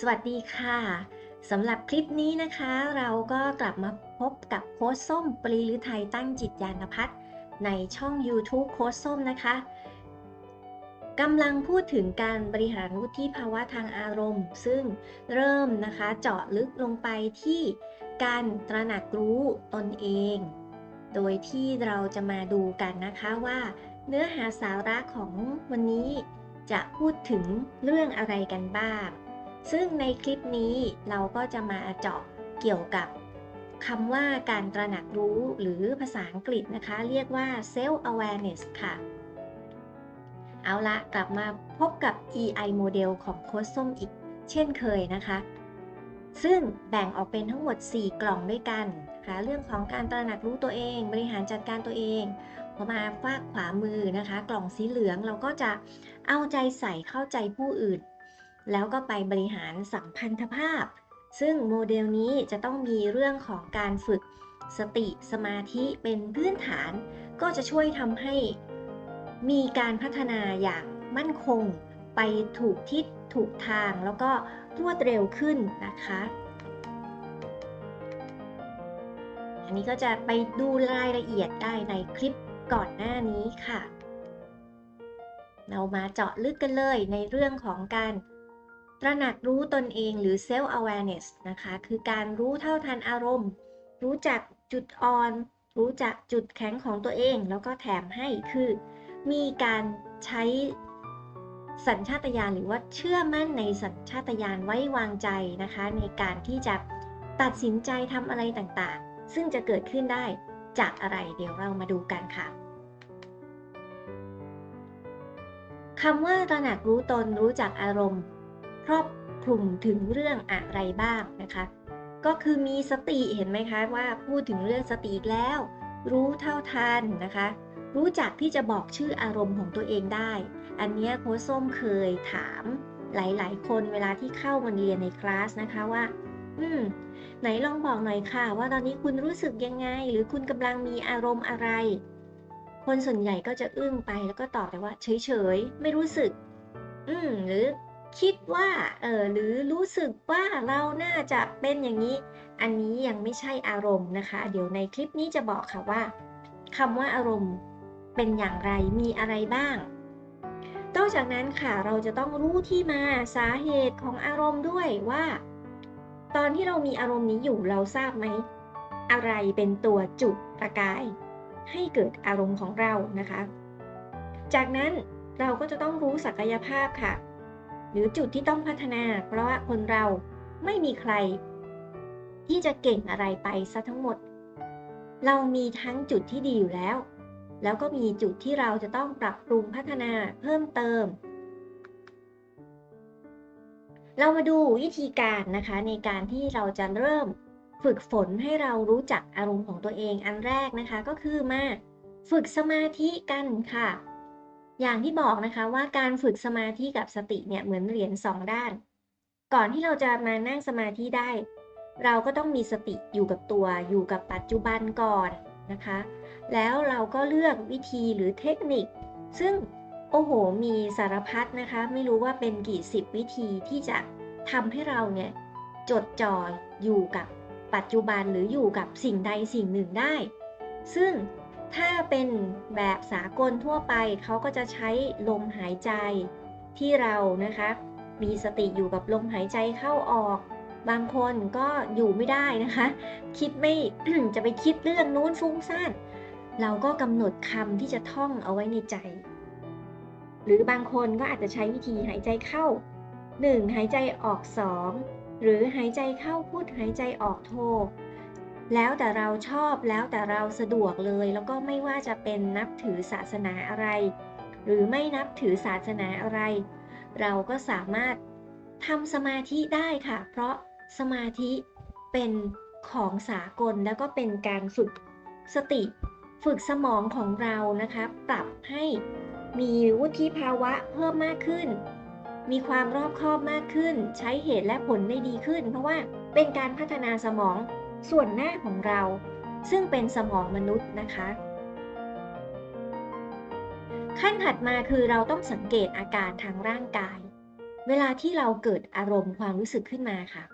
สวัสดีค่ะสำหรับคลิปนี้นะคะ เราก็กลับมาพบกับโค้ชส้มปรีหรือไทยตั้งจิตยานพัฒในช่อง YouTube โค้ชส้มนะคะกำลังพูดถึงการบริหารวุฒิภาวะทางอารมณ์ ซึ่งเริ่มนะคะเจาะลึกลงไปที่การตระหนักรู้ตนเอง โดยที่เราจะมาดูกันนะคะว่าเนื้อหาสาระของวันนี้จะพูดถึงเรื่องอะไรกันบ้าง ซึ่งในคลิปนี้เราก็จะมาเจาะเกี่ยวกับคำว่าการตระหนักรู้หรือภาษาอังกฤษนะคะ เรียกว่า self awareness ค่ะ เอาละกลับมาพบกับ EI โมเดลของโค้ชส้มอีกเช่นเคยนะคะ ซึ่งแบ่งออกเป็นทั้งหมด 4 กล่องด้วยกันนะคะเรื่องของการตระหนักรู้ตัวเอง บริหารจัดการตัวเองพอมาฝากขวามือนะคะ กล่องสีเหลืองเราก็จะเอาใจใส่เข้าใจผู้อื่น แล้วก็ไปบริหารสัมพันธภาพ ซึ่งโมเดลนี้จะต้องมีเรื่องของการฝึกสติสมาธิเป็นพื้นฐาน ก็จะช่วยทำให้มีการพัฒนาอย่างมั่นคง ไปถูกทิศถูกทางแล้วก็รวดเร็วขึ้นนะคะ อันนี้ก็จะไปดูรายละเอียดได้ในคลิปก่อนหน้านี้ค่ะ เรามาเจาะลึกกันเลยในเรื่องของการ ตระหนักรู้ตนเองหรือ self awareness นะคะ คือการรู้เท่าทันอารมณ์ รู้จักจุดอ่อน รู้จักจุดแข็งของตัวเอง แล้วก็แถมให้คือ มีการใช้สัญชาตญาณหรือว่าเชื่อมั่นในสัญชาตญาณไว้วางใจนะคะ ในการที่จะตัดสินใจทำอะไรต่างๆ ซึ่งจะเกิดขึ้นได้จากอะไรเดี๋ยวเรามาดูกันค่ะคำว่าตระหนักรู้ตนรู้จักอารมณ์ ครอบคลุมถึงเรื่องอะไรบ้างนะคะ ก็คือมีสติเห็นไหมคะว่าพูดถึงเรื่องสติอีกแล้ว รู้เท่าทันนะคะ รู้จักที่จะบอกชื่ออารมณ์ของตัวเองได้ อันนี้โค้ชส้มเคยถามหลาย ๆ คนเวลาที่เข้ามาเรียนในคลาสนะคะว่า อืม ไหนลองบอกหน่อยค่ะ ว่าตอนนี้คุณรู้สึกยังไง หรือคุณกำลังมีอารมณ์อะไร คนส่วนใหญ่ก็จะอึ้งไปแล้วก็ตอบไปว่า เฉย ๆ ไม่รู้สึก อืม หรือ คิดว่าเออหรือรู้สึกว่าเราน่าจะเป็นอย่างนี้ อันนี้ยังไม่ใช่อารมณ์นะคะ เดี๋ยวในคลิปนี้จะบอกค่ะว่าคำว่าอารมณ์เป็นอย่างไรมีอะไรบ้าง นอกจากนั้นค่ะเราจะต้องรู้ที่มาสาเหตุของอารมณ์ด้วยว่า ตอนที่เรามีอารมณ์นี้อยู่เราทราบไหม อะไรเป็นตัวจุดประกาย ให้เกิดอารมณ์ของเรานะคะ จากนั้นเราก็จะต้องรู้ศักยภาพค่ะ รือจุดที่ต้องพัฒนา เพราะว่าคนเราไม่มีใคร ที่จะเก่งอะไรไปซะทั้งหมด เรามีทั้งจุดที่ดีอยู่แล้ว แล้วก็มีจุดที่เราจะต้องปรับปรุงพัฒนาเพิ่มเติม เรามาดูวิธีการนะคะในการที่เราจะเริ่มฝึกฝนให้เรารู้จักอารมณ์ของตัวเองอันแรกนะคะ ก็คือมาฝึกสมาธิกันค่ะ อย่างที่บอกนะคะว่าการฝึกสมาธิกับสติเนี่ยเหมือนเหรียญสองด้าน ก่อนที่เราจะมานั่งสมาธิได้ เราก็ต้องมีสติอยู่กับตัว อยู่กับปัจจุบันก่อนนะคะ แล้วเราก็เลือกวิธีหรือเทคนิค ซึ่งโอ้โหมีสารพัดนะคะ ไม่รู้ว่าเป็นกี่สิบวิธีที่จะทำให้เราเนี่ยจดจ่ออยู่กับปัจจุบันหรืออยู่กับสิ่งใดสิ่งหนึ่งได้ ซึ่ง ถ้าเป็นแบบสากลทั่วไปเขาก็จะใช้ลมหายใจที่เรานะคะ มีสติอยู่กับลมหายใจเข้าออก บางคนก็อยู่ไม่ได้นะคะ คิดไม่จะไปคิดเรื่องนู้นฟุ้งซ่านเราก็กำหนดคำที่จะท่องเอาไว้ในใจ หรือบางคนก็อาจจะใช้วิธีหายใจเข้า 1. หายใจออก 2 หรือหายใจเข้าพูดหายใจออกโท แล้วแต่เราชอบแล้วแต่เราสะดวกเลย แล้วก็ไม่ว่าจะเป็นนับถือศาสนาอะไร หรือไม่นับถือศาสนาอะไร เราก็สามารถทำสมาธิได้ค่ะ เพราะสมาธิเป็นของสากลแล้วก็เป็นการฝึกสติ ฝึกสมองของเรานะคะ ปรับให้มีวุฒิภาวะเพิ่มมากขึ้น มีความรอบคอบมากขึ้น ใช้เหตุและผลได้ดีขึ้น เพราะว่าเป็นการพัฒนาสมอง ส่วนหน้าของเรา ซึ่งเป็นสมองมนุษย์นะคะ ขั้นถัดมาคือเราต้องสังเกตอาการทางร่างกาย เวลาที่เราเกิดอารมณ์ความรู้สึกขึ้นมาค่ะ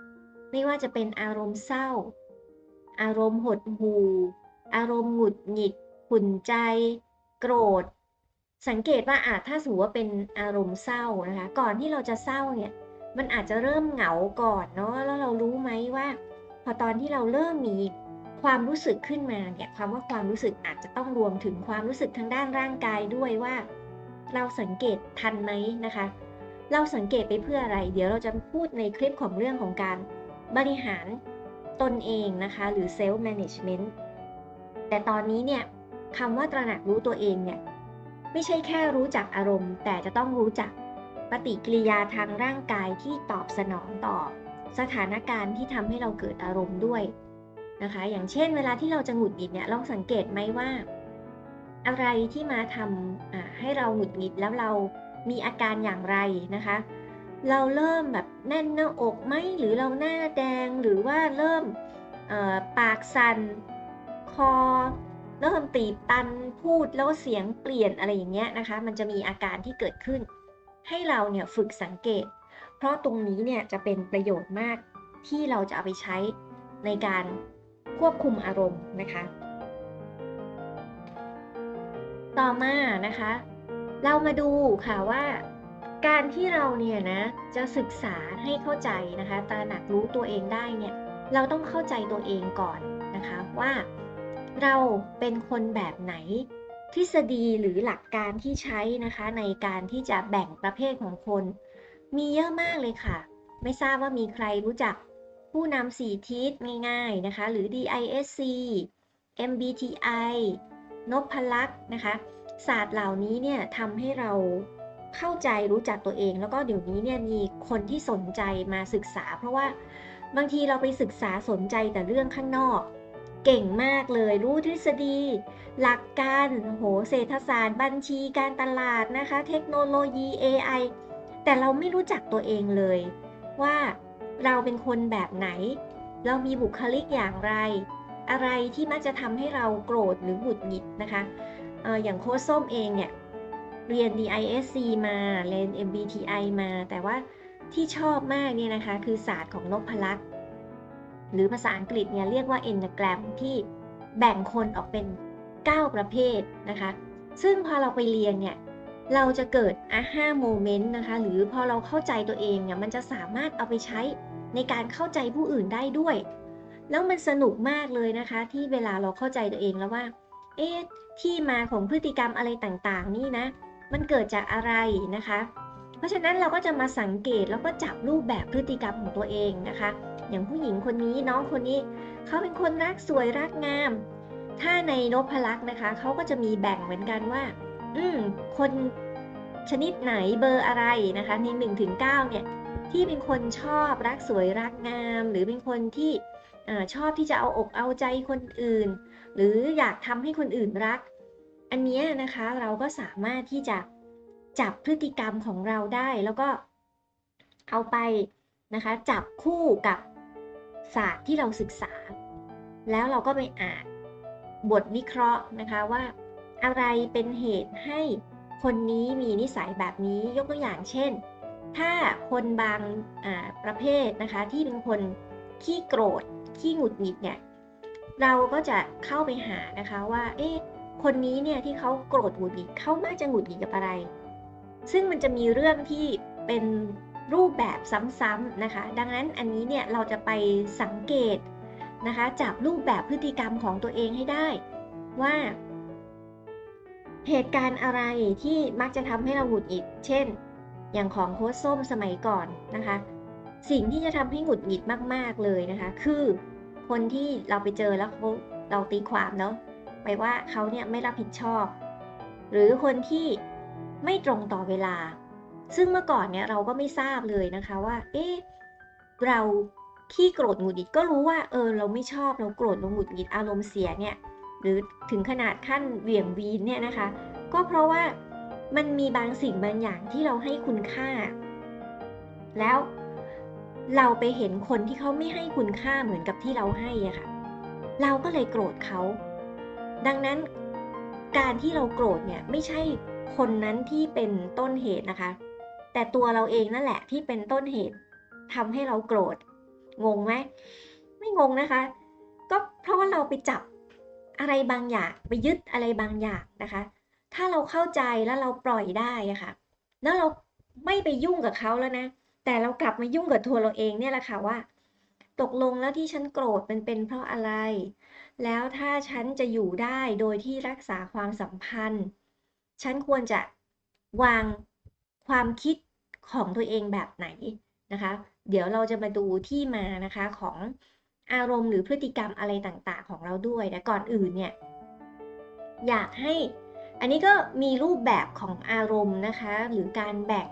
ไม่ว่าจะเป็นอารมณ์เศร้า อารมณ์หดหู่อารมณ์หงุดหงิดขุ่นใจ โกรธ สังเกตว่าอาจถ้าสมมติว่าเป็นอารมณ์เศร้านะคะ ก่อนที่เราจะเศร้าเนี่ย มันอาจจะเริ่มเหงาก่อนเนาะ แล้วเรารู้ไหมว่า พอตอนที่เราเริ่มมีความรู้สึกขึ้นมาเนี่ยความว่าความรู้สึกอาจจะต้องรวมถึงความรู้สึกทางด้านร่างกายด้วยว่า เราสังเกตทันไหมนะคะ เราสังเกตไปเพื่ออะไร เดี๋ยวเราจะพูดในคลิปของเรื่องของการบริหารตนเองนะคะ หรือ self management แต่ตอนนี้เนี่ยคำว่าตระหนักรู้ตัวเองเนี่ยไม่ใช่แค่รู้จักอารมณ์ แต่จะต้องรู้จักปฏิกิริยาทางร่างกายที่ตอบสนองต่อ สถานการณ์ที่ทำให้เราเกิดอารมณ์ด้วยนะคะ อย่างเช่น เวลาที่เราจะหงุดหงิดเนี่ยลองสังเกตไหมว่า อะไรที่มาทำให้เราหงุดหงิดแล้วเรามีอาการอย่างไรนะคะ เราเริ่มแบบแน่นหน้าอกไหมหรือเราหน้าแดงหรือว่าเริ่มปากสัน่นคอเริ่มตีบตันพูดแล้วเสียงเปลี่ยนอะไรอย่างเงี้ยนะคะ มันจะมีอาการที่เกิดขึ้น ให้เราเนี่ยฝึกสังเกต เพราะตรงนี้เนี่ยจะเป็นประโยชน์มากที่เราจะเอาไปใช้ในการควบคุมอารมณ์นะคะ ต่อมานะคะ เรามาดูค่ะว่าการที่เราเนี่ยนะจะศึกษาให้เข้าใจนะคะตระหนักรู้ตัวเองได้เนี่ยเราต้องเข้าใจตัวเองก่อนนะคะว่าเราเป็นคนแบบไหนทฤษฎีหรือหลักการที่ใช้นะคะในการที่จะแบ่งประเภทของคน มีเยอะมากเลยค่ะ ไม่ทราบว่ามีใครรู้จักผู้นำสี่ทิศง่ายๆนะคะ หรือ DISC MBTI นพลักษ์นะคะศาสตร์เหล่านี้เนี่ยทำให้เราเข้าใจรู้จักตัวเอง แล้วก็เดี๋ยวนี้เนี่ยมีคนที่สนใจมาศึกษา เพราะว่าบางทีเราไปศึกษาสนใจแต่เรื่องข้างนอก เก่งมากเลย รู้ทฤษฎี หลักการโหเศรษฐศาสตร์ บัญชีการตลาดนะคะ เทคโนโลยี AI แต่เราไม่รู้จักตัวเองเลย ว่าเราเป็นคนแบบไหน เรามีบุคลิกอย่างไร อะไรที่มักจะทำให้เราโกรธหรือหงุดหงิดนะคะออย่างโค้ชส้มเองเนี่ยเรียน DISC มาเรียน MBTI มา แต่ว่าที่ชอบมากเนี่ยนะคะ คือศาสตร์ของนกพลักษ์หรือภาษาอังกฤษเนี่ยเรียกว่า Enneagram ที่แบ่งคนออกเป็น 9 ประเภทนะคะ ซึ่งพอเราไปเรียนเนี่ย เราจะเกิด aha moment นะคะ หรือพอเราเข้าใจตัวเองเนี่ยมันจะสามารถเอาไปใช้ในการเข้าใจผู้อื่นได้ด้วย แล้วมันสนุกมากเลยนะคะ ที่เวลาเราเข้าใจตัวเองแล้วว่า เอ๊ะที่มาของพฤติกรรมอะไรต่างๆ นี่นะ มันเกิดจากอะไรนะคะ เพราะฉะนั้นเราก็จะมาสังเกตแล้วก็จับรูปแบบพฤติกรรมของตัวเองนะคะ อย่างผู้หญิงคนนี้น้องคนนี้เขาเป็นคนรักสวยรักงาม ถ้าในนพลักษ์นะคะเขาก็จะมีแบ่งเหมือนกันว่า อืมคน ชนิดไหนเบอร์อะไรนะคะใน1ถึง9เนี่ยที่เป็นคนชอบรักสวยรักงาม หรือเป็นคนที่ชอบที่จะเอาอกเอาใจคนอื่น หรืออยากทำให้คนอื่นรัก อันนี้นะคะเราก็สามารถที่จะจับพฤติกรรมของเราได้แล้วก็เอาไปนะคะจับคู่กับศาสตร์ที่เราศึกษา แล้วเราก็ไปอ่านบทวิเคราะห์นะคะว่า อะไรเป็นเหตุให้ คนนี้มีนิสัยแบบนี้ยกตัวอย่างเช่น ถ้าคนบางประเภทนะคะที่เป็นคนขี้โกรธขี้หงุดหงิดเนี่ยเราก็จะเข้าไปหานะคะว่าเอ๊ะคนนี้เนี่ยที่เขาโกรธหงุดหงิดเขามักจะหงุดหงิดกับอะไร ซึ่งมันจะมีเรื่องที่เป็นรูปแบบซ้ำๆนะคะ ดังนั้นอันนี้เนี่ยเราจะไปสังเกตนะคะจับรูปแบบพฤติกรรมของตัวเองให้ได้ ว่า เหตุการณ์อะไรที่มักจะทำให้เราหงุดหงิด เช่น อย่างของโค้ชส้มสมัยก่อนนะคะ สิ่งที่จะทำให้หงุดหงิดมาก ๆเลยนะคะ คือคนที่เราไปเจอแล้วเขาเราตีความเนาะไปว่าเขาเนี่ยไม่รับผิดชอบ หรือคนที่ไม่ตรงต่อเวลา ซึ่งเมื่อก่อนเนี่ยเราก็ไม่ทราบเลยนะคะว่า เอ๊ะเราขี้โกรธหงุดหงิดก็รู้ว่าเออเราไม่ชอบเราโกรธเราหงุดหงิดอารมณ์เสียเนี่ย หรือถึงขนาดขั้นเหวี่ยงวีนเนี่ยนะคะ ก็เพราะว่ามันมีบางสิ่งบางอย่างที่เราให้คุณค่า แล้วเราไปเห็นคนที่เขาไม่ให้คุณค่าเหมือนกับที่เราให้อะค่ะ เราก็เลยโกรธเขา ดังนั้นการที่เราโกรธเนี่ยไม่ใช่คนนั้นที่เป็นต้นเหตุนะคะ แต่ตัวเราเองนั่นแหละที่เป็นต้นเหตุทำให้เราโกรธ งงไหม ไม่งงนะคะ ก็เพราะว่าเราไปจับ อะไรบางอย่างไปยึดอะไรบางอย่างนะคะ ถ้าเราเข้าใจแล้วเราปล่อยได้ะค่ะ แล้วเราไม่ไปยุ่งกับเขาแล้วนะ แต่เรากลับมายุ่งกับตัวเราเองเนี่ยแหละค่ะว่า ตกลงแล้วที่ฉันโกรธมันเป็นเพราะอะไร แล้วถ้าฉันจะอยู่ได้โดยที่รักษาความสัมพันธ์ ฉันควรจะวางความคิดของตัวเองแบบไหนนะคะ เดี๋ยวเราจะมาดูที่มานะคะของ อารมณ์หรือพฤติกรรมอะไรต่างๆ ของเราด้วยแต่ก่อนอื่นเนี่ยอยากให้อันนี้ก็มีรูปแบบของอารมณ์นะคะ หรือการแบ่ง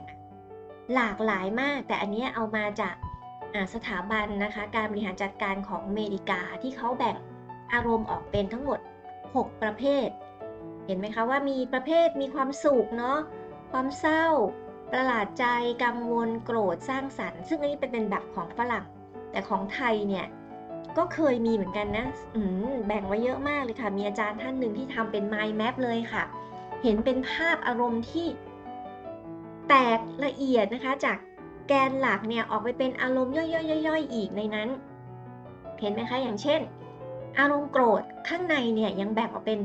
หลากหลายมาก แต่อันนี้เอามาจากสถาบันนะคะ การบริหารจัดการของอเมริกาที่เขาแบ่งอารมณ์ออกเป็นทั้งหมด 6 ประเภท เห็นไหมคะว่ามีประเภทมีความสุขเนาะความเศร้า ประหลาดใจกังวลโกรธสร้างสรรค์ ซึ่งอันนี้เป็นเป็นแบบของฝรั่งแต่ของไทยเนี่ย ก็เคยมีเหมือนกันนะแบ่งไว้เยอะมากเลยค่ะ มีอาจารย์ท่านหนึ่งที่ทำเป็น mind map เลยค่ะ เห็นเป็นภาพอารมณ์ที่แตกละเอียดนะคะ จากแกนหลักเนี่ยออกไปเป็นอารมณ์ย่อยๆๆอีกในนั้น เห็นไหมคะ อย่างเช่น อารมณ์โกรธข้างในเนี่ยยังแบ่งออกเป็น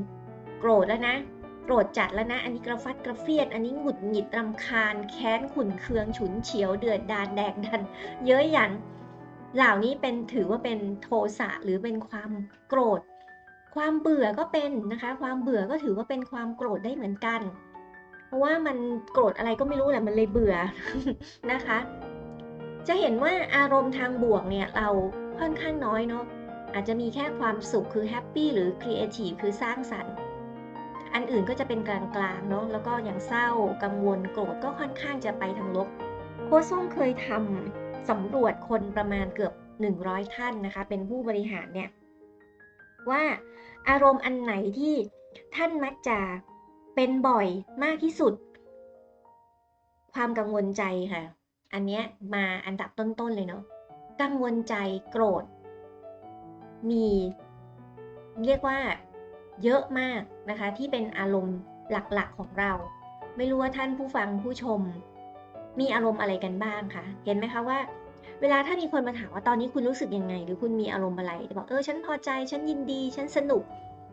โกรธแล้วนะ โกรธจัดแล้วนะ อันนี้กระฟัดกระเฟียด อันนี้หงุดหงิดรำคาญ แค้นขุนเคือง ฉุนเฉียว เดือดดานแดกดัน เยอะหยัน เหล่านี้เป็นถือว่าเป็นโทสะหรือเป็นความโกรธ ความเบื่อก็เป็นนะคะ ความเบื่อก็ถือว่าเป็นความโกรธได้เหมือนกัน เพราะว่ามันโกรธอะไรก็ไม่รู้แหละมันเลยเบื่อนะคะ จะเห็นว่าอารมณ์ทางบวกเนี่ยเราค่อนข้างน้อยเนาะอาจจะมีแค่ความสุขคือแฮปปี้หรือครีเอทีฟคือสร้างสรรค์อันอื่นก็จะเป็นกลางๆเนาะแล้วก็อย่างเศร้ากังวลโกรธก็ค่อนข้างจะไปทางลบโค้ชส้มเคยทำ สำรวจคนประมาณเกือบ 100 ท่านนะคะ เป็นผู้บริหารเนี่ยว่าอารมณ์อันไหนที่ท่านมักจะเป็นบ่อยมากที่สุด ความกังวลใจค่ะ อันนี้มาอันดับต้นๆเลยเนาะกังวลใจโกรธ มี เรียกว่าเยอะมากนะคะ ที่เป็นอารมณ์หลักๆของเรา ไม่รู้ว่าท่านผู้ฟังผู้ชม มีอารมณ์อะไรกันบ้างคะเห็นไหมคะว่า เวลาถ้ามีคนมาถามว่าตอนนี้คุณรู้สึกยังไง หรือคุณมีอารมณ์อะไรจะบอกเออฉันพอใจฉันยินดี ฉันสนุก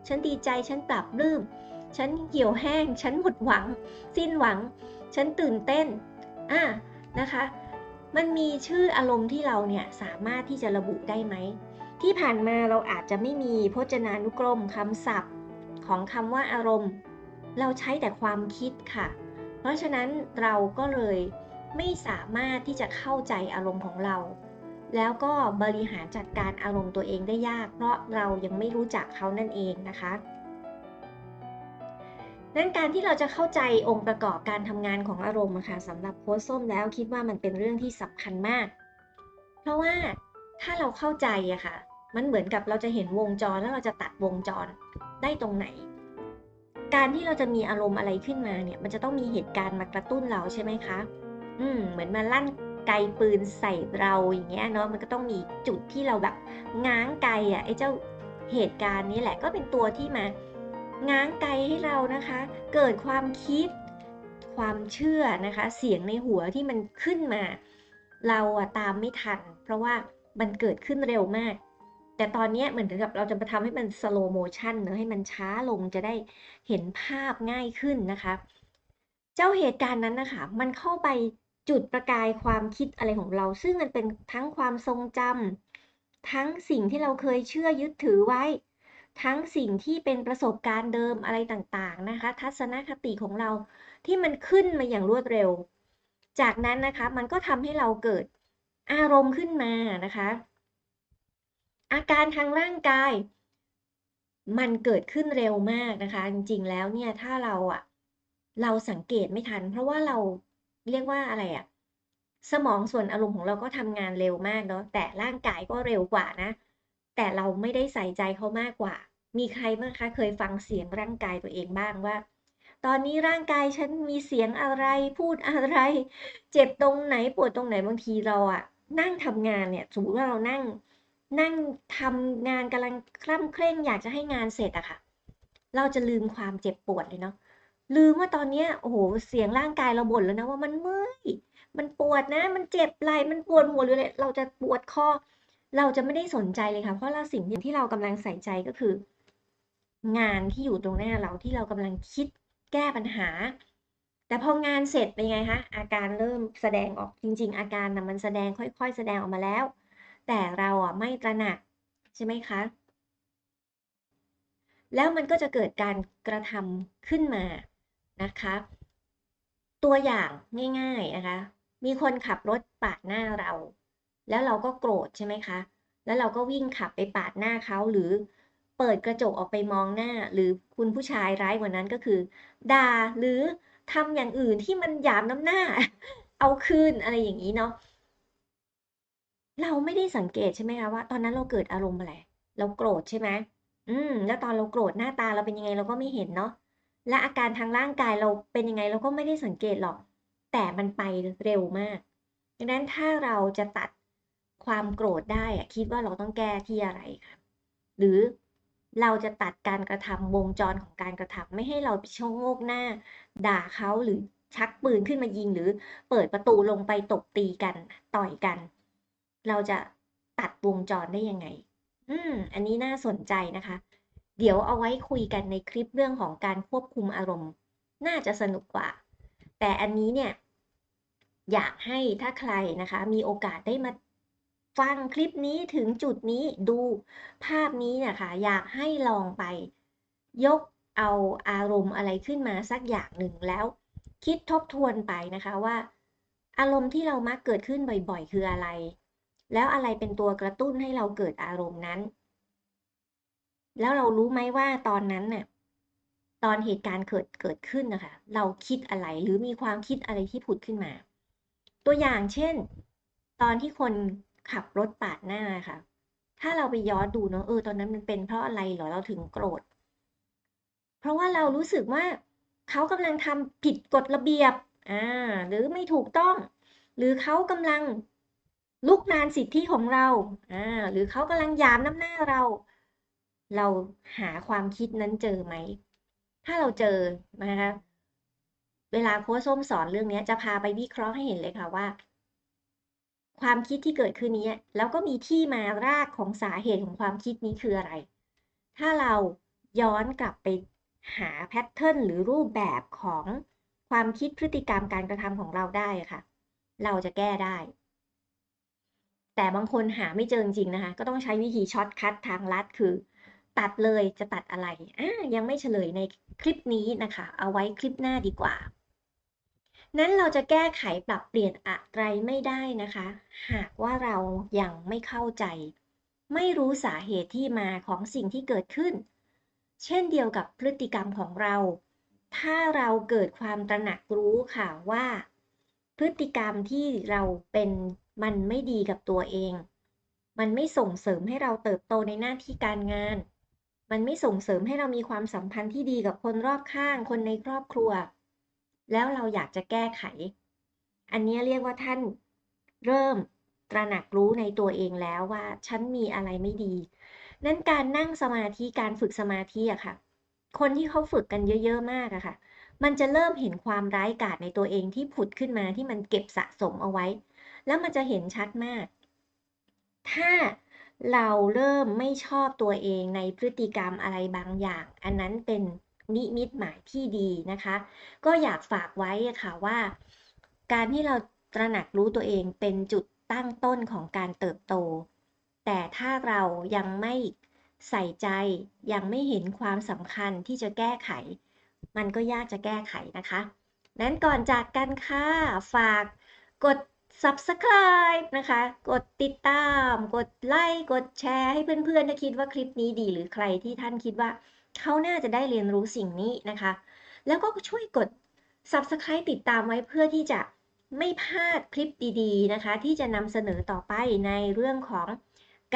ฉันดีใจฉันปรับรื้มฉันเหี่ยวแห้ง ฉันหมดหวัง สิ้นหวัง ฉันตื่นเต้นอะนะคะ มันมีชื่ออารมณ์ที่เราเนี่ยสามารถที่จะระบุได้ไหมที่ผ่านมาเราอาจจะไม่มีพจนานุกรมคำศัพท์ของคำว่าอารมณ์ เราใช้แต่ความคิดค่ะ เพราะฉะนั้นเราก็เลย ไม่สามารถที่จะเข้าใจอารมณ์ของเรา แล้วก็บริหารจัดการอารมณ์ตัวเองได้ยาก เพราะเรายังไม่รู้จักเขานั่นเองนะคะนั่นการที่เราจะเข้าใจองค์ประกอบการทำงานของอารมณ์นะคะสำหรับโค้ชส้มแล้วคิดว่ามันเป็นเรื่องที่สำคัญมาก เพราะว่าถ้าเราเข้าใจอะค่ะ มันเหมือนกับเราจะเห็นวงจรแล้วเราจะตัดวงจรได้ตรงไหน การที่เราจะมีอารมณ์อะไรขึ้นมาเนี่ยมันจะต้องมีเหตุการณ์มากระตุ้นเราใช่ไหมคะ อืมเหมือนมาลั่นไกปืนใส่เราอย่างเงี้ยเนาะมันก็ต้องมีจุดที่เราแบบง้างไกอะไอ้เจ้าเหตุการณ์นี้แหละก็เป็นตัวที่มาง้างไกให้เรานะคะ เกิดความคิดความเชื่อนะคะ เสียงในหัวที่มันขึ้นมา เราอะตามไม่ทัน เพราะว่ามันเกิดขึ้นเร็วมาก แต่ตอนนี้เหมือนกับเราจะมาทำให้มันสโลโมชันเนอะให้มันช้าลงจะได้เห็นภาพง่ายขึ้นนะคะ เจ้าเหตุการณ์นั้นนะคะ มันเข้าไป จุดประกายความคิดอะไรของเรา ซึ่งมันเป็นทั้งความทรงจำทั้งสิ่งที่เราเคยเชื่อยึดถือไว้ ทั้งสิ่งที่เป็นประสบการณ์เดิมอะไรต่างๆนะคะ ทัศนคติของเราที่มันขึ้นมาอย่างรวดเร็ว จากนั้นนะคะมันก็ทำให้เราเกิดอารมณ์ขึ้นมานะคะ อาการทางร่างกาย มันเกิดขึ้นเร็วมากนะคะ จริงๆแล้วเนี่ยถ้าเราอะเราสังเกตไม่ทัน เพราะว่าเรา เรียกว่าอะไรอะสมองส่วนอารมณ์ของเราก็ทำงานเร็วมากเนาะแต่ร่างกายก็เร็วกว่านะ แต่เราไม่ได้ใส่ใจเขามากกว่า มีใครบ้างคะเคยฟังเสียงร่างกายตัวเองบ้างว่า ตอนนี้ร่างกายฉันมีเสียงอะไรพูดอะไร เจ็บตรงไหนปวดตรงไหนบางทีเราอะนั่งทำงานเนี่ยสมมติว่าเรานั่งนั่งทำงานกำลังคล่ำเคร่งอยากจะให้งานเสร็จอะค่ะ เราจะลืมความเจ็บปวดเลยเนาะ ลืมว่าตอนนี้โอ้โหเสียงร่างกายเราบ่นแล้วนะว่ามันเมื่อยมันปวดนะ มันเจ็บไหล่มันปวดหัวหรืออะไรเราจะปวดคอเราจะไม่ได้สนใจเลยค่ะเพราะเราสิ่งที่เรากำลังใส่ใจก็คือ งานที่อยู่ตรงหน้าเราที่เรากำลังคิดแก้ปัญหา แต่พองานเสร็จเป็นไงคะอาการเริ่มแสดงออกจริง ๆ อาการนะมันแสดงค่อย ๆ แสดงออกมาแล้ว แต่เราอะไม่ตระหนักใช่ไหมคะแล้วมันก็จะเกิดการกระทำขึ้นมา นะคะ ตัวอย่างง่ายๆนะคะ มีคนขับรถปาดหน้าเรา แล้วเราก็โกรธใช่ไหมคะ แล้วเราก็วิ่งขับไปปาดหน้าเขาหรือเปิดกระจกออกไปมองหน้า หรือคุณผู้ชายร้ายกว่านั้นก็คือด่าหรือทำอย่างอื่นที่มันหยามน้ำหน้า เอาคืนอะไรอย่างนี้เนาะเราไม่ได้สังเกตใช่ไหมคะว่าตอนนั้นเราเกิดอารมณ์อะไร เราโกรธใช่ไหมอืม แล้วตอนเราโกรธหน้าตาเราเป็นยังไงเราก็ไม่เห็นเนาะ และอาการทางร่างกายเราเป็นยังไงเราก็ไม่ได้สังเกตหรอก แต่มันไปเร็วมากดังนั้นถ้าเราจะตัดความโกรธได้อะคิดว่าเราต้องแก้ที่อะไรคะหรือเราจะตัดการกระทำวงจรของการกระทำไม่ให้เราไปชะโงกหน้า ด่าเขาหรือชักปืนขึ้นมายิง หรือเปิดประตูลงไปตบตีกันต่อยกัน เราจะตัดวงจรได้ยังไง อืม อันนี้น่าสนใจนะคะ เดี๋ยวเอาไว้คุยกันในคลิปเรื่องของการควบคุมอารมณ์ น่าจะสนุกกว่า แต่อันนี้เนี่ย อยากให้ถ้าใครนะคะ มีโอกาสได้มาฟังคลิปนี้ถึงจุดนี้ดูภาพนี้นะคะ อยากให้ลองไป ยกเอาอารมณ์อะไรขึ้นมาสักอย่างหนึ่งแล้ว คิดทบทวนไปนะคะว่า อารมณ์ที่เรามักเกิดขึ้นบ่อยๆ คืออะไร แล้วอะไรเป็นตัวกระตุ้นให้เราเกิดอารมณ์นั้น แล้วเรารู้ไหมว่าตอนนั้นน่ะตอนเหตุการณ์เกิดเกิดขึ้นนะคะ เราคิดอะไรหรือมีความคิดอะไรที่ผุดขึ้นมา ตัวอย่างเช่น ตอนที่คนขับรถปาดหน้าค่ะ ถ้าเราไปย้อนดูเนาะเออตอนนั้นมันเป็นเพราะอะไรเหรอเราถึงโกรธ เพราะว่าเรารู้สึกว่าเขากำลังทำผิดกฎระเบียบอ่าหรือไม่ถูกต้อง หรือเขากำลังลุกนานสิทธิของเราอ่าหรือเขากำลังยามน้ำหน้าเรา เราหาความคิดนั้นเจอไหม ถ้าเราเจอนะคะเวลาโค้ชส้มสอนเรื่องนี้จะพาไปวิเคราะห์ให้เห็นเลยค่ะว่า ความคิดที่เกิดขึ้นนี้ แล้วก็มีที่มารากของสาเหตุของความคิดนี้คืออะไร ถ้าเราย้อนกลับไปหาแพทเทิร์นหรือรูปแบบของความคิดพฤติกรรมการกระทำของเราได้ค่ะ เราจะแก้ได้ แต่บางคนหาไม่เจอจริงนะคะ ก็ต้องใช้วิธีช็อตคัททางลัดคือ ตัดเลยจะตัดอะไรอ่ายังไม่เฉลยในคลิปนี้นะคะ เอาไว้คลิปหน้าดีกว่า นั้นเราจะแก้ไขปรับเปลี่ยนอะไรไม่ได้นะคะ หากว่าเรายังไม่เข้าใจ ไม่รู้สาเหตุที่มาของสิ่งที่เกิดขึ้น เช่นเดียวกับพฤติกรรมของเรา ถ้าเราเกิดความตระหนักรู้ค่ะว่า พฤติกรรมที่เราเป็นมันไม่ดีกับตัวเอง มันไม่ส่งเสริมให้เราเติบโตในหน้าที่การงาน มันไม่ส่งเสริมให้เรามีความสัมพันธ์ที่ดีกับคนรอบข้าง คนในครอบครัว แล้วเราอยากจะแก้ไข อันนี้เรียกว่าท่านเริ่มตระหนักรู้ในตัวเองแล้วว่าฉันมีอะไรไม่ดี นั้นการนั่งสมาธิการฝึกสมาธิอะค่ะ คนที่เขาฝึกกันเยอะ ๆ มากอะค่ะ มันจะเริ่มเห็นความร้ายกาจในตัวเองที่ผุดขึ้นมาที่มันเก็บสะสมเอาไว้ แล้วมันจะเห็นชัดมาก ถ้า เราเริ่มไม่ชอบตัวเองในพฤติกรรมอะไรบางอย่าง อันนั้นเป็นนิมิตหมายที่ดีนะคะ ก็อยากฝากไว้ค่ะว่า การที่เราตระหนักรู้ตัวเองเป็นจุดตั้งต้นของการเติบโต แต่ถ้าเรายังไม่ใส่ใจยังไม่เห็นความสำคัญที่จะแก้ไข มันก็ยากจะแก้ไขนะคะนั้นก่อนจากกันค่ะฝากกด subscribe นะคะ กดติดตาม กดไลค์ กดแชร์ให้เพื่อนๆ ถ้าคิดว่าคลิปนี้ดีหรือใครที่ท่านคิดว่าเขาน่าจะได้เรียนรู้สิ่งนี้นะคะ แล้วก็ช่วยกด subscribe ติดตามไว้เพื่อที่จะไม่พลาดคลิปดีๆนะคะ ที่จะนำเสนอต่อไปในเรื่องของ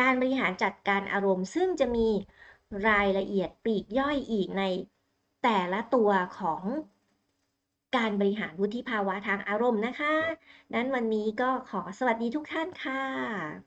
การบริหารจัดการอารมณ์ ซึ่งจะมีรายละเอียดปลีกย่อยอีกในแต่ละตัวของ การบริหารวุฒิภาวะทางอารมณ์นะคะ นั้นวันนี้ก็ขอสวัสดีทุกท่านค่ะ